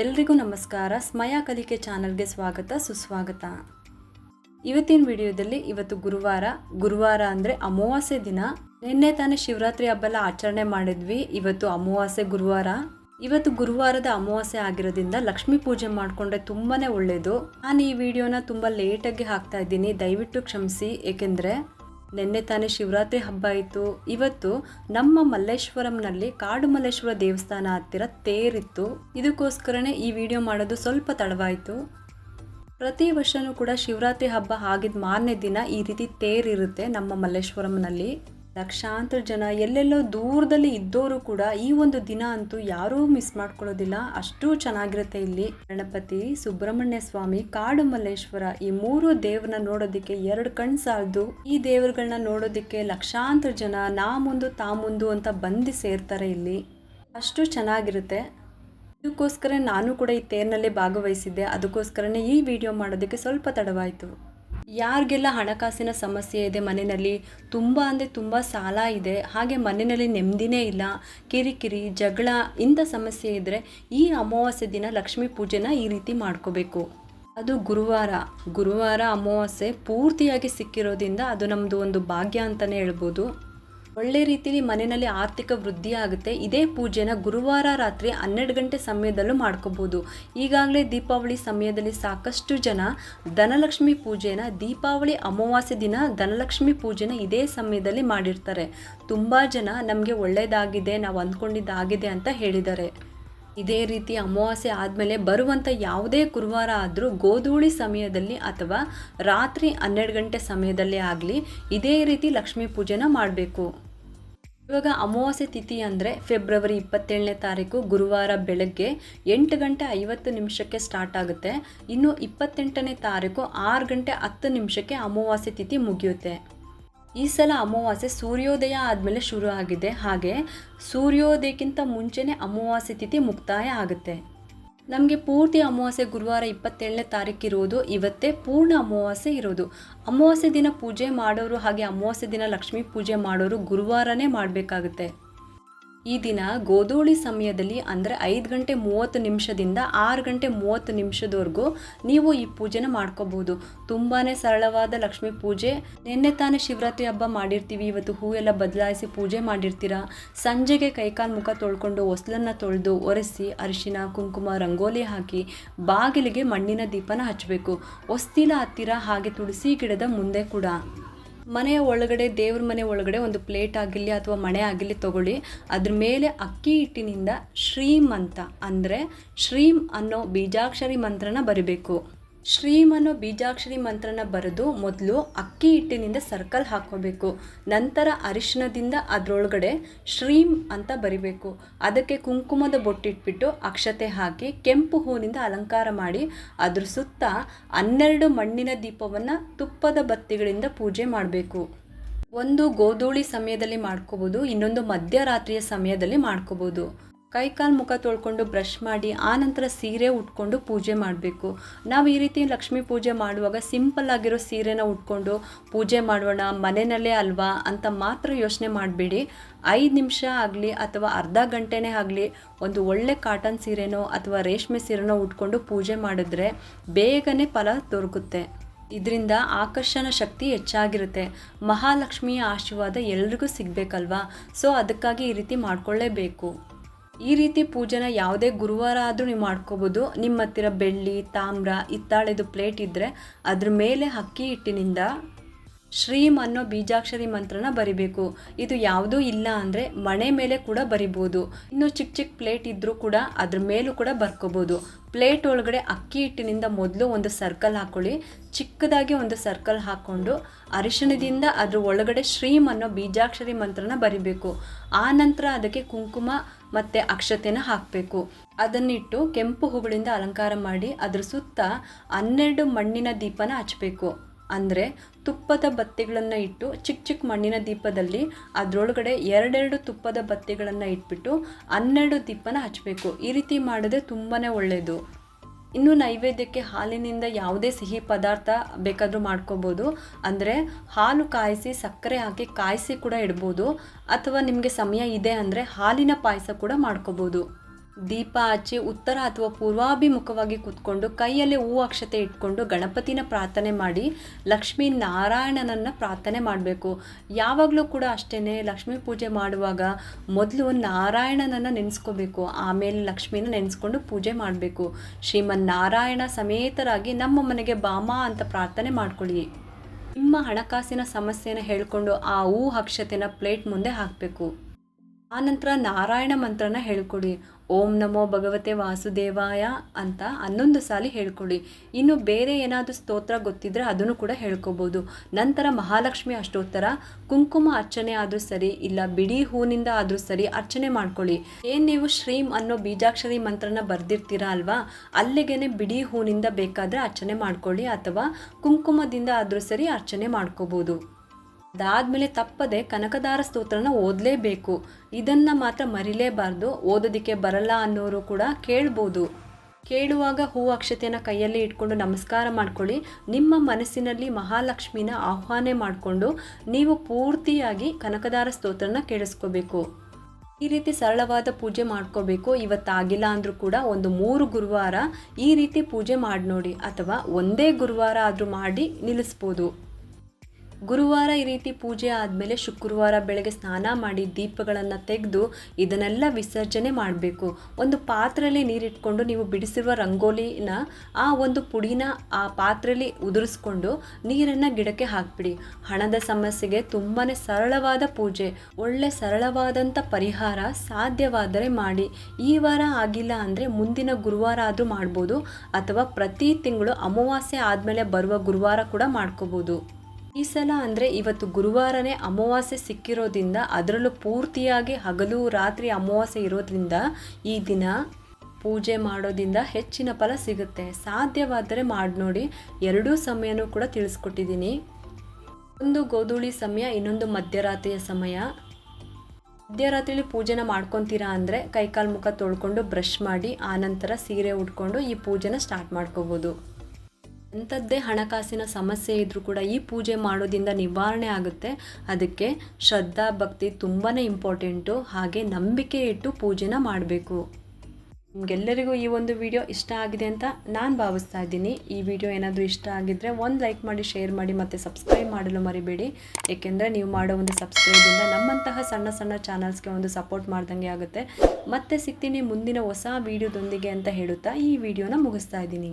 ಎಲ್ರಿಗೂ ನಮಸ್ಕಾರ. ಸ್ಮಯ ಕಲಿಕೆ ಚಾನಲ್ಗೆ ಸ್ವಾಗತ, ಸುಸ್ವಾಗತ. ಇವತ್ತಿನ ವಿಡಿಯೋದಲ್ಲಿ ಇವತ್ತು ಗುರುವಾರ ಗುರುವಾರ ಅಂದರೆ ಅಮಾವಾಸ್ಯೆ ದಿನ. ನಿನ್ನೆ ತಾನೇ ಶಿವರಾತ್ರಿ ಹಬ್ಬ ಎಲ್ಲ ಆಚರಣೆ ಮಾಡಿದ್ವಿ. ಇವತ್ತು ಅಮಾವಾಸ್ಯೆ ಗುರುವಾರ. ಇವತ್ತು ಗುರುವಾರದ ಅಮಾವಾಸ್ಯೆ ಆಗಿರೋದ್ರಿಂದ ಲಕ್ಷ್ಮೀ ಪೂಜೆ ಮಾಡಿಕೊಂಡ್ರೆ ತುಂಬಾ ಒಳ್ಳೆಯದು ನಾನು ಈ ವಿಡಿಯೋನ ತುಂಬ ಲೇಟಾಗಿ ಹಾಕ್ತಾ ಇದ್ದೀನಿ. ದಯವಿಟ್ಟು ಕ್ಷಮಿಸಿ. ಏಕೆಂದರೆ ನಿನ್ನೆ ತಾನೇ ಶಿವರಾತ್ರಿ ಹಬ್ಬ ಇತ್ತು ಇವತ್ತು ನಮ್ಮ ಮಲ್ಲೇಶ್ವರಂನಲ್ಲಿ ಕಾಡು ಮಲ್ಲೇಶ್ವರ ದೇವಸ್ಥಾನ ಹತ್ತಿರ ತೇರಿತ್ತು. ಇದಕ್ಕೋಸ್ಕರನೇ ಈ ವಿಡಿಯೋ ಮಾಡೋದು ಸ್ವಲ್ಪ ತಡವಾಯಿತು. ಪ್ರತಿ ವರ್ಷನೂ ಕೂಡ ಶಿವರಾತ್ರಿ ಹಬ್ಬ ಆಗಿದ್ದ ಮಾರನೇ ದಿನ ಈ ರೀತಿ ತೇರಿರುತ್ತೆ ನಮ್ಮ ಮಲ್ಲೇಶ್ವರಂನಲ್ಲಿ. ಲಕ್ಷಾಂತರ ಜನ, ಎಲ್ಲೆಲ್ಲೋ ದೂರದಲ್ಲಿ ಇದ್ದವರು ಕೂಡ ಈ ಒಂದು ದಿನ ಅಂತೂ ಯಾರೂ ಮಿಸ್ ಮಾಡ್ಕೊಳ್ಳೋದಿಲ್ಲ. ಅಷ್ಟು ಚೆನ್ನಾಗಿರುತ್ತೆ ಇಲ್ಲಿ. ಗಣಪತಿ ಸುಬ್ರಹ್ಮಣ್ಯ ಸ್ವಾಮಿ ಕಾಡು ಮಲ್ಲೇಶ್ವರ ಈ ಮೂರು ದೇವ್ರನ್ನ ನೋಡೋದಕ್ಕೆ ಎರಡು ಕಣ್ ಸಾಲದು. ಈ ದೇವರುಗಳನ್ನ ನೋಡೋದಕ್ಕೆ ಲಕ್ಷಾಂತರ ಜನ ನಾ ಮುಂದು, ತಾ ಮುಂದು ಅಂತ ಬಂದು ಸೇರ್ತಾರೆ ಇಲ್ಲಿ. ಅಷ್ಟು ಚೆನ್ನಾಗಿರುತ್ತೆ. ಇದಕ್ಕೋಸ್ಕರ ನಾನು ಕೂಡ ಈ ತೇರಿನಲ್ಲಿ ಭಾಗವಹಿಸಿದ್ದೆ. ಅದಕ್ಕೋಸ್ಕರನೇ ಈ ವಿಡಿಯೋ ಮಾಡೋದಕ್ಕೆ ಸ್ವಲ್ಪ ತಡವಾಯಿತು. ಯಾರಿಗೆಲ್ಲ ಹಣಕಾಸಿನ ಸಮಸ್ಯೆ ಇದೆ ಮನೆಯಲ್ಲಿ, ತುಂಬ ಅಂದರೆ ತುಂಬ ಸಾಲ ಇದೆ, ಹಾಗೆ ಮನೆಯಲ್ಲಿ ನೆಮ್ಮದಿನೇ ಇಲ್ಲ, ಕಿರಿಕಿರಿ, ಜಗಳ, ಇಂಥ ಸಮಸ್ಯೆ ಇದ್ದರೆ ಈ ಅಮಾವಾಸ್ಯೆ ದಿನ ಲಕ್ಷ್ಮೀ ಪೂಜೆನ ಈ ರೀತಿ ಮಾಡ್ಕೋಬೇಕು. ಅದು ಗುರುವಾರ. ಗುರುವಾರ ಅಮಾವಾಸ್ಯೆ ಪೂರ್ತಿಯಾಗಿ ಸಿಕ್ಕಿರೋದ್ರಿಂದ ಅದು ನಮ್ಮದು ಒಂದು ಭಾಗ್ಯ ಅಂತಲೇ ಹೇಳ್ಬೋದು. ಒಳ್ಳೆ ರೀತಿಯಲ್ಲಿ ಮನೆಯಲ್ಲಿ ಆರ್ಥಿಕ ವೃದ್ಧಿ ಆಗುತ್ತೆ. ಇದೇ ಪೂಜೆನ ಗುರುವಾರ ರಾತ್ರಿ ಹನ್ನೆರಡು ಗಂಟೆ ಸಮಯದಲ್ಲೂ ಮಾಡ್ಕೋಬೋದು. ಈಗಾಗಲೇ ದೀಪಾವಳಿ ಸಮಯದಲ್ಲಿ ಸಾಕಷ್ಟು ಜನ ಧನಲಕ್ಷ್ಮಿ ಪೂಜೆನ, ದೀಪಾವಳಿ ಅಮಾವಾಸ್ಯೆ ದಿನ ಧನಲಕ್ಷ್ಮಿ ಪೂಜೆನ ಇದೇ ಸಮಯದಲ್ಲಿ ಮಾಡಿರ್ತಾರೆ. ತುಂಬ ಜನ ನಮಗೆ ಒಳ್ಳೆಯದಾಗಿದೆ ನಾವು ಅಂದ್ಕೊಂಡಿದ್ದಾಗಿದೆ ಅಂತ ಹೇಳಿದ್ದಾರೆ. ಇದೇ ರೀತಿ ಅಮಾವಾಸ್ಯೆ ಆದಮೇಲೆ ಬರುವಂಥ ಯಾವುದೇ ಗುರುವಾರ ಆದರೂ ಗೋಧೂಳಿ ಸಮಯದಲ್ಲಿ ಅಥವಾ ರಾತ್ರಿ ಹನ್ನೆರಡು ಗಂಟೆ ಸಮಯದಲ್ಲಿ ಆಗಲಿ ಇದೇ ರೀತಿ ಲಕ್ಷ್ಮೀ ಪೂಜೆನ ಮಾಡಬೇಕು. ಇವಾಗ ಅಮಾವಾಸ್ಯೆ ತಿಥಿ ಅಂದರೆ ಫೆಬ್ರವರಿ ಇಪ್ಪತ್ತೇಳನೇ ತಾರೀಕು ಗುರುವಾರ ಬೆಳಗ್ಗೆ ಎಂಟು ಗಂಟೆ ಐವತ್ತು ನಿಮಿಷಕ್ಕೆ ಸ್ಟಾರ್ಟ್ ಆಗುತ್ತೆ. ಇನ್ನು ಇಪ್ಪತ್ತೆಂಟನೇ ತಾರೀಕು ಆರು ಗಂಟೆ ಹತ್ತು ನಿಮಿಷಕ್ಕೆ ಅಮಾವಾಸ್ಯೆ ತಿಥಿ ಮುಗಿಯುತ್ತೆ. ಈ ಸಲ ಅಮಾವಾಸ್ಯೆ ಸೂರ್ಯೋದಯ ಆದಮೇಲೆ ಶುರು ಆಗಿದೆ. ಹಾಗೆ ಸೂರ್ಯೋದಯಕ್ಕಿಂತ ಮುಂಚೆನೇ ಅಮಾವಾಸ್ಯೆ ತಿಥಿ ಮುಕ್ತಾಯ ಆಗುತ್ತೆ. ನಮಗೆ ಪೂರ್ತಿ ಅಮಾವಾಸ್ಯೆ ಗುರುವಾರ ಇಪ್ಪತ್ತೇಳನೇ ತಾರೀಕು ಇರೋದು. ಇವತ್ತೇ ಪೂರ್ಣ ಅಮಾವಾಸ್ಯೆ ಇರೋದು. ಅಮಾವಾಸ್ಯೆ ದಿನ ಪೂಜೆ ಮಾಡೋರು ಹಾಗೆ ಅಮಾವಾಸ್ಯೆ ದಿನ ಲಕ್ಷ್ಮೀ ಪೂಜೆ ಮಾಡೋರು ಗುರುವಾರನೇ ಮಾಡಬೇಕಾಗುತ್ತೆ. ಈ ದಿನ ಗೋಧೂಳಿ ಸಮಯದಲ್ಲಿ ಅಂದರೆ ಐದು ಗಂಟೆ ಮೂವತ್ತು ನಿಮಿಷದಿಂದ ಆರು ಗಂಟೆ ಮೂವತ್ತು ನಿಮಿಷದವರೆಗೂ ನೀವು ಈ ಪೂಜೆನ ಮಾಡ್ಕೋಬಹುದು. ತುಂಬಾ ಸರಳವಾದ ಲಕ್ಷ್ಮಿ ಪೂಜೆ. ನಿನ್ನೆ ತಾನೇ ಶಿವರಾತ್ರಿ ಹಬ್ಬ ಮಾಡಿರ್ತೀವಿ. ಇವತ್ತು ಹೂವೆಲ್ಲ ಬದಲಾಯಿಸಿ ಪೂಜೆ ಮಾಡಿರ್ತೀರ? ಸಂಜೆಗೆ ಕೈಕಾಲ್ ಮುಖ ತೊಳ್ಕೊಂಡು ಹೊಸ್ಲನ್ನು ತೊಳೆದು ಒರೆಸಿ ಅರಿಶಿನ, ಕುಂಕುಮ, ರಂಗೋಲಿ ಹಾಕಿ ಬಾಗಿಲಿಗೆ ಮಣ್ಣಿನ ದೀಪನ ಹಚ್ಚಬೇಕು. ಹೊಸ್ತಿಲ ಹತ್ತಿರ ಹಾಗೆ ತುಳಸಿ ಗಿಡದ ಮುಂದೆ ಕೂಡ. ಮನೆಯ ಒಳಗಡೆ, ದೇವ್ರ ಮನೆ ಒಳಗಡೆ ಒಂದು ಪ್ಲೇಟ್ ಆಗಿರಲಿ ಅಥವಾ ಮಣೆ ಆಗಿರಲಿ ತಗೊಳ್ಳಿ. ಅದ್ರ ಮೇಲೆ ಅಕ್ಕಿ ಹಿಟ್ಟಿನಿಂದ ಶ್ರೀಮಂತ ಅಂದರೆ ಶ್ರೀಮ್ ಅನ್ನೋ ಬೀಜಾಕ್ಷರಿ ಮಂತ್ರನ ಬರಿಬೇಕು. ಶ್ರೀಮ್ ಅನ್ನೋ ಬೀಜಾಕ್ಷರಿ ಮಂತ್ರನ ಬರೆದು ಮೊದಲು ಅಕ್ಕಿ ಹಿಟ್ಟಿನಿಂದ ಸರ್ಕಲ್ ಹಾಕೋಬೇಕು ನಂತರ ಅರಿಶಿಣದಿಂದ ಅದರೊಳಗಡೆ ಶ್ರೀಮ್ ಅಂತ ಬರಿಬೇಕು. ಅದಕ್ಕೆ ಕುಂಕುಮದ ಬೊಟ್ಟಿಟ್ಬಿಟ್ಟು ಅಕ್ಷತೆ ಹಾಕಿ ಕೆಂಪು ಹೂವಿನಿಂದ ಅಲಂಕಾರ ಮಾಡಿ ಅದ್ರ ಸುತ್ತ ಹನ್ನೆರಡು ಮಣ್ಣಿನ ದೀಪವನ್ನು ತುಪ್ಪದ ಬತ್ತಿಗಳಿಂದ ಪೂಜೆ ಮಾಡಬೇಕು. ಒಂದು ಗೋಧೂಳಿ ಸಮಯದಲ್ಲಿ ಮಾಡ್ಕೋಬೋದು, ಇನ್ನೊಂದು ಮಧ್ಯರಾತ್ರಿಯ ಸಮಯದಲ್ಲಿ ಮಾಡ್ಕೋಬೋದು. ಕೈಕಾಲು ಮುಖ ತೊಳ್ಕೊಂಡು ಬ್ರಷ್ ಮಾಡಿ ಆನಂತರ ಸೀರೆ ಉಟ್ಕೊಂಡು ಪೂಜೆ ಮಾಡಬೇಕು. ನಾವು ಈ ರೀತಿ ಲಕ್ಷ್ಮೀ ಪೂಜೆ ಮಾಡುವಾಗ ಸಿಂಪಲ್ ಆಗಿರೋ ಸೀರೆನ ಉಟ್ಕೊಂಡು ಪೂಜೆ ಮಾಡೋಣ, ಮನೆಯಲ್ಲೇ ಅಲ್ವಾ ಅಂತ ಮಾತ್ರ ಯೋಚನೆ ಮಾಡಬೇಡಿ. ಐದು ನಿಮಿಷ ಆಗಲಿ ಅಥವಾ ಅರ್ಧ ಗಂಟೆನೇ ಆಗಲಿ ಒಂದು ಒಳ್ಳೆ ಕಾಟನ್ ಸೀರೆನೋ ಅಥವಾ ರೇಷ್ಮೆ ಸೀರೆನೋ ಉಟ್ಕೊಂಡು ಪೂಜೆ ಮಾಡಿದ್ರೆ ಬೇಗನೆ ಫಲ ದೊರಕುತ್ತೆ. ಇದರಿಂದ ಆಕರ್ಷಣ ಶಕ್ತಿ ಹೆಚ್ಚಾಗಿರುತ್ತೆ. ಮಹಾಲಕ್ಷ್ಮಿಯ ಆಶೀರ್ವಾದ ಎಲ್ರಿಗೂ ಸಿಗಬೇಕಲ್ವಾ? ಸೊ ಅದಕ್ಕಾಗಿ ಈ ರೀತಿ ಮಾಡ್ಕೊಳ್ಳೇಬೇಕು. ಈ ರೀತಿ ಪೂಜೆನ ಯಾವುದೇ ಗುರುವಾರ ಆದರೂ ನೀವು ಮಾಡ್ಕೋಬೋದು. ನಿಮ್ಮ ಹತ್ತಿರ ಬೆಳ್ಳಿ, ತಾಮ್ರ, ಹಿತ್ತಾಳೆದು ಪ್ಲೇಟ್ ಇದ್ದರೆ ಅದ್ರ ಮೇಲೆ ಅಕ್ಕಿ ಹಿಟ್ಟಿನಿಂದ ಶ್ರೀಮ್ ಅನ್ನೋ ಬೀಜಾಕ್ಷರಿ ಮಂತ್ರನ ಬರಿಬೇಕು. ಇದು ಯಾವುದೂ ಇಲ್ಲ ಅಂದರೆ ಮಣೆ ಮೇಲೆ ಕೂಡ ಬರಿಬೋದು. ಇನ್ನು ಚಿಕ್ಕ ಚಿಕ್ಕ ಪ್ಲೇಟ್ ಇದ್ದರೂ ಕೂಡ ಅದ್ರ ಮೇಲೂ ಕೂಡ ಬರ್ಕೋಬೋದು. ಪ್ಲೇಟ್ ಒಳಗಡೆ ಅಕ್ಕಿ ಹಿಟ್ಟಿನಿಂದ ಮೊದಲು ಒಂದು ಸರ್ಕಲ್ ಹಾಕ್ಕೊಳ್ಳಿ ಚಿಕ್ಕದಾಗಿ ಒಂದು ಸರ್ಕಲ್ ಹಾಕ್ಕೊಂಡು ಅರಿಶಿಣದಿಂದ ಅದ್ರ ಒಳಗಡೆ ಶ್ರೀಮ್ ಅನ್ನೋ ಬೀಜಾಕ್ಷರಿ ಮಂತ್ರನ ಬರಿಬೇಕು. ಆ ನಂತರ ಅದಕ್ಕೆ ಕುಂಕುಮ ಮತ್ತು ಅಕ್ಷತೆನ ಹಾಕಬೇಕು. ಅದನ್ನಿಟ್ಟು ಕೆಂಪು ಹೂಗಳಿಂದ ಅಲಂಕಾರ ಮಾಡಿ ಅದ್ರ ಸುತ್ತ ಹನ್ನೆರಡು ಮಣ್ಣಿನ ದೀಪನ ಹಚ್ಚಬೇಕು ಅಂದರೆ ತುಪ್ಪದ ಬತ್ತಿಗಳನ್ನು ಇಟ್ಟು ಚಿಕ್ಕ ಚಿಕ್ಕ ಮಣ್ಣಿನ ದೀಪದಲ್ಲಿ ಅದರೊಳಗಡೆ ಎರಡೆರಡು ತುಪ್ಪದ ಬತ್ತಿಗಳನ್ನು ಇಟ್ಬಿಟ್ಟು ಹನ್ನೆರಡು ದೀಪನ ಹಚ್ಚಬೇಕು ಈ ರೀತಿ ಮಾಡಿದ್ರೆ ತುಂಬಾ ಒಳ್ಳೆಯದು ಇನ್ನು ನೈವೇದ್ಯಕ್ಕೆ ಹಾಲಿನಿಂದ ಯಾವುದೇ ಸಿಹಿ ಪದಾರ್ಥ ಬೇಕಾದರೂ ಮಾಡ್ಕೋಬೋದು. ಅಂದರೆ ಹಾಲು ಕಾಯಿಸಿ, ಸಕ್ಕರೆ ಹಾಕಿ ಕಾಯಿಸಿ ಕೂಡ ಇಡ್ಬೋದು. ಅಥವಾ ನಿಮಗೆ ಸಮಯ ಇದೆ ಅಂದರೆ ಹಾಲಿನ ಪಾಯಸ ಕೂಡ ಮಾಡ್ಕೋಬೋದು. ದೀಪ ಹಚ್ಚಿ ಉತ್ತರ ಅಥವಾ ಪೂರ್ವಾಭಿಮುಖವಾಗಿ ಕೂತ್ಕೊಂಡು ಕೈಯಲ್ಲಿ ಹೂ ಅಕ್ಷತೆ ಇಟ್ಕೊಂಡು ಗಣಪತಿನ ಪ್ರಾರ್ಥನೆ ಮಾಡಿ ಲಕ್ಷ್ಮೀ ನಾರಾಯಣನನ್ನು ಪ್ರಾರ್ಥನೆ ಮಾಡಬೇಕು. ಯಾವಾಗಲೂ ಕೂಡ ಅಷ್ಟೇ ಲಕ್ಷ್ಮೀ ಪೂಜೆ ಮಾಡುವಾಗ ಮೊದಲು ನಾರಾಯಣನನ್ನು ನೆನೆಸ್ಕೋಬೇಕು. ಆಮೇಲೆ ಲಕ್ಷ್ಮೀನ ನೆನೆಸ್ಕೊಂಡು ಪೂಜೆ ಮಾಡಬೇಕು. ಶ್ರೀಮನ್ ನಾರಾಯಣ ಸಮೇತರಾಗಿ ನಮ್ಮ ಮನೆಗೆ ಬಾಮ ಅಂತ ಪ್ರಾರ್ಥನೆ ಮಾಡ್ಕೊಳ್ಳಿ. ನಿಮ್ಮ ಹಣಕಾಸಿನ ಸಮಸ್ಯೆನ ಹೇಳ್ಕೊಂಡು ಆ ಹೂ ಅಕ್ಷತೆನ ಪ್ಲೇಟ್ ಮುಂದೆ ಹಾಕಬೇಕು. ಆನಂತರ ನಾರಾಯಣ ಮಂತ್ರನ ಹೇಳ್ಕೊಡಿ. ಓಂ ನಮೋ ಭಗವತೆ ವಾಸುದೇವಾಯ ಅಂತ ಹನ್ನೊಂದು ಸಾಲಿ ಹೇಳ್ಕೊಳ್ಳಿ ಇನ್ನು ಬೇರೆ ಏನಾದರೂ ಸ್ತೋತ್ರ ಗೊತ್ತಿದ್ರೆ ಅದನ್ನು ಕೂಡ ಹೇಳ್ಕೊಬೋದು. ನಂತರ ಮಹಾಲಕ್ಷ್ಮಿ ಅಷ್ಟೋತ್ತರ. ಕುಂಕುಮ ಅರ್ಚನೆ ಆದರೂ ಸರಿ, ಇಲ್ಲ ಬಿಡಿ ಹೂವಿನಿಂದ ಆದರೂ ಸರಿ ಅರ್ಚನೆ ಮಾಡ್ಕೊಳ್ಳಿ. ಏನು ನೀವು ಶ್ರೀಂ ಅನ್ನೋ ಬೀಜಾಕ್ಷರಿ ಮಂತ್ರನ ಬರ್ದಿರ್ತೀರಾ ಅಲ್ವಾ? ಅಲ್ಲಿಗೇನೆ ಬಿಡಿ ಹೂವಿನಿಂದ ಬೇಕಾದರೆ ಅರ್ಚನೆ ಮಾಡ್ಕೊಳ್ಳಿ ಅಥವಾ ಕುಂಕುಮದಿಂದ ಆದರೂ ಸರಿ ಅರ್ಚನೆ ಮಾಡ್ಕೋಬೋದು. ಅದಾದಮೇಲೆ ತಪ್ಪದೆ ಕನಕದಾರ ಸ್ತೋತ್ರನ ಓದಲೇಬೇಕು. ಇದನ್ನು ಮಾತ್ರ ಮರಿಲೇಬಾರ್ದು. ಓದೋದಕ್ಕೆ ಬರಲ್ಲ ಅನ್ನೋರು ಕೂಡ ಕೇಳ್ಬೋದು. ಕೇಳುವಾಗ ಹೂ ಅಕ್ಷತೆಯನ್ನು ಕೈಯಲ್ಲಿ ಇಟ್ಕೊಂಡು ನಮಸ್ಕಾರ ಮಾಡ್ಕೊಳ್ಳಿ. ನಿಮ್ಮ ಮನಸ್ಸಿನಲ್ಲಿ ಮಹಾಲಕ್ಷ್ಮಿನ ಆಹ್ವಾನ ಮಾಡಿಕೊಂಡು ನೀವು ಪೂರ್ತಿಯಾಗಿ ಕನಕದಾರ ಸ್ತೋತ್ರನ ಕೇಳಿಸ್ಕೋಬೇಕು. ಈ ರೀತಿ ಸರಳವಾದ ಪೂಜೆ ಮಾಡ್ಕೋಬೇಕು. ಇವತ್ತಾಗಿಲ್ಲ ಅಂದರೂ ಕೂಡ ಒಂದು ಮೂರು ಗುರುವಾರ ಈ ರೀತಿ ಪೂಜೆ ಮಾಡಿ ನೋಡಿ ಅಥವಾ ಒಂದೇ ಗುರುವಾರ ಆದರೂ ಮಾಡಿ ನಿಲ್ಲಿಸ್ಬೋದು. ಗುರುವಾರ ಈ ರೀತಿ ಪೂಜೆ ಆದಮೇಲೆ ಶುಕ್ರವಾರ ಬೆಳಗ್ಗೆ ಸ್ನಾನ ಮಾಡಿ ದೀಪಗಳನ್ನು ತೆಗೆದು ಇದನ್ನೆಲ್ಲ ವಿಸರ್ಜನೆ ಮಾಡಬೇಕು. ಒಂದು ಪಾತ್ರೆಯಲ್ಲಿ ನೀರಿಟ್ಕೊಂಡು ನೀವು ಬಿಡಿಸಿರುವ ರಂಗೋಲಿನ ಆ ಒಂದು ಪುಡಿನ ಆ ಪಾತ್ರೆಯಲ್ಲಿ ಉದುರಿಸ್ಕೊಂಡು ನೀರನ್ನು ಗಿಡಕ್ಕೆ ಹಾಕ್ಬಿಡಿ. ಹಣದ ಸಮಸ್ಯೆಗೆ ತುಂಬಾ ಸರಳವಾದ ಪೂಜೆ, ಒಳ್ಳೆ ಸರಳವಾದಂಥ ಪರಿಹಾರ ಸಾಧ್ಯವಾದರೆ ಮಾಡಿ. ಈ ವಾರ ಆಗಿಲ್ಲ ಅಂದರೆ ಮುಂದಿನ ಗುರುವಾರ ಆದರೂ ಮಾಡ್ಬೋದು, ಅಥವಾ ಪ್ರತಿ ತಿಂಗಳು ಅಮಾವಾಸ್ಯೆ ಆದಮೇಲೆ ಬರುವ ಗುರುವಾರ ಕೂಡ ಮಾಡ್ಕೋಬೋದು. ಈ ಸಲ ಅಂದರೆ ಇವತ್ತು ಗುರುವಾರನೇ ಅಮಾವಾಸ್ಯೆ ಸಿಕ್ಕಿರೋದ್ರಿಂದ ಅದರಲ್ಲೂ ಪೂರ್ತಿಯಾಗಿ ಹಗಲು ರಾತ್ರಿ ಅಮಾವಾಸ್ಯೆ ಇರೋದ್ರಿಂದ ಈ ದಿನ ಪೂಜೆ ಮಾಡೋದ್ರಿಂದ ಹೆಚ್ಚಿನ ಫಲ ಸಿಗುತ್ತೆ. ಸಾಧ್ಯವಾದರೆ ಮಾಡಿ ನೋಡಿ. ಎರಡೂ ಸಮಯನೂ ಕೂಡ ತಿಳಿಸ್ಕೊಟ್ಟಿದ್ದೀನಿ. ಒಂದು ಗೋಧೂಳಿ ಸಮಯ, ಇನ್ನೊಂದು ಮಧ್ಯರಾತ್ರಿಯ ಸಮಯ. ಮಧ್ಯರಾತ್ರಿಲಿ ಪೂಜೆನ ಮಾಡ್ಕೊತೀರಾ ಅಂದರೆ ಕೈಕಾಲು ಮುಖ ತೊಳ್ಕೊಂಡು ಬ್ರಷ್ ಮಾಡಿ, ಆನಂತರ ಸೀರೆ ಉಟ್ಕೊಂಡು ಈ ಪೂಜೆನ ಸ್ಟಾರ್ಟ್ ಮಾಡ್ಕೋಬೋದು. ಎಂಥದ್ದೇ ಹಣಕಾಸಿನ ಸಮಸ್ಯೆ ಇದ್ದರೂ ಕೂಡ ಈ ಪೂಜೆ ಮಾಡೋದಿಂದ ನಿವಾರಣೆ ಆಗುತ್ತೆ. ಅದಕ್ಕೆ ಶ್ರದ್ಧಾ, ಭಕ್ತಿ ತುಂಬಾ ಇಂಪಾರ್ಟೆಂಟು. ಹಾಗೆ ನಂಬಿಕೆ ಇಟ್ಟು ಪೂಜೆನ ಮಾಡಬೇಕು. ನಿಮಗೆಲ್ಲರಿಗೂ ಈ ಒಂದು ವಿಡಿಯೋ ಇಷ್ಟ ಆಗಿದೆ ಅಂತ ನಾನು ಭಾವಿಸ್ತಾ ಇದ್ದೀನಿ. ಈ ವಿಡಿಯೋ ಏನಾದರೂ ಇಷ್ಟ ಆಗಿದ್ದರೆ ಒಂದು ಲೈಕ್ ಮಾಡಿ, ಶೇರ್ ಮಾಡಿ ಮತ್ತು ಸಬ್ಸ್ಕ್ರೈಬ್ ಮಾಡಲು ಮರಿಬೇಡಿ. ಏಕೆಂದರೆ ನೀವು ಮಾಡೋ ಒಂದು ಸಬ್ಸ್ಕ್ರೈಬಿಂದ ನಮ್ಮಂತಹ ಸಣ್ಣ ಸಣ್ಣ ಚಾನಲ್ಸ್ಗೆ ಒಂದು ಸಪೋರ್ಟ್ ಮಾಡ್ದಂಗೆ ಆಗುತ್ತೆ. ಮತ್ತೆ ಸಿಗ್ತೀನಿ ಮುಂದಿನ ಹೊಸ ವಿಡಿಯೋದೊಂದಿಗೆ ಅಂತ ಹೇಳುತ್ತಾ ಈ ವಿಡಿಯೋನ ಮುಗಿಸ್ತಾ ಇದ್ದೀನಿ.